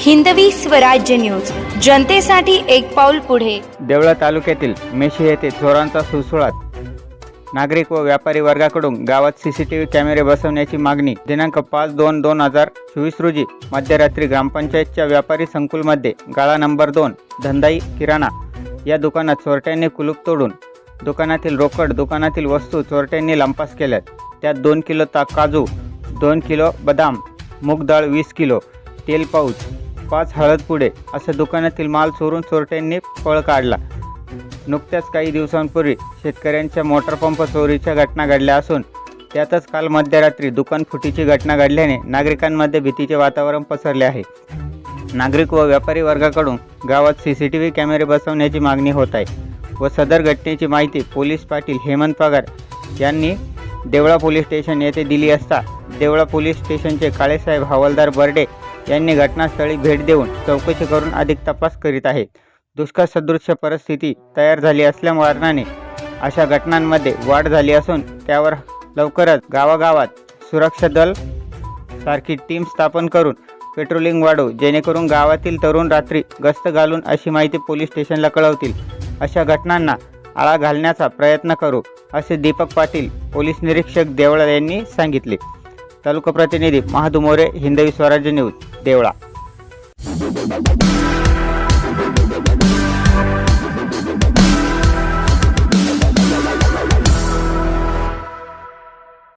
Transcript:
Hindavi Swarajya news. जनतेसाठी एक पाऊल पुढे. देवळा तालुक्यातील मेशी येथे चोरांचा सुळसुळाट नागरिक व व्यापारी वर्गाकडून गावात सीसीटीव्ही कॅमेरे बसवण्याची मागणी. दिनांक पाच दोन दोन हजार चोवीस रोजी मध्यरात्री ग्रामपंचायतच्या व्यापारी संकुलमध्ये गाळा नंबर दोन धंदाई किराणा या दुकानात चोरट्यांनी कुलूप तोडून दुकानातील रोकड दुकानातील वस्तू चोरट्यांनी लंपास केल्यात. त्यात दोन किलो ता काजू दोन किलो बदाम मूग डाळ वीस किलो तेल पाऊच पाच हळदपुडे असं दुकानातील माल चोरून चोरट्यांनी पळ काढला. नुकत्याच काही दिवसांपूर्वी शेतकऱ्यांच्या मोटरपंप चोरीच्या घटना घडल्या असून त्यातच काल मध्यरात्री दुकान फुटीची घटना घडल्याने नागरिकांमध्ये भीतीचे वातावरण पसरले आहे. नागरिक व व्यापारी वर्गाकडून गावात सी सी टी व्ही कॅमेरे बसवण्याची मागणी होत आहे व सदर घटनेची माहिती पोलीस पाटील हेमंत पगार यांनी देवळा पोलीस स्टेशन येथे दिली असता देवळा पोलीस स्टेशनचे काळेसाहेब हवालदार बर्डे यांनी घटनास्थळी भेट देऊन चौकशी करून अधिक तपास करीत आहेत. दुष्काळ सदृश्य परिस्थिती तयार झाली असल्याकारणाने अशा घटनांमध्ये वाढ झाली असून त्यावर लवकरच गावागावात सुरक्षा दल सारखी टीम स्थापन करून पेट्रोलिंग वाढवू जेणेकरून गावातील तरुण रात्री गस्त घालून अशी माहिती पोलीस स्टेशनला कळवतील. अशा घटनांना आळा घालण्याचा प्रयत्न करू असे दीपक पाटील पोलीस निरीक्षक देवळा यांनी सांगितले. तालुका प्रतिनिधी महादू मोरे हिंदवी स्वराज्य न्यूज देवळा.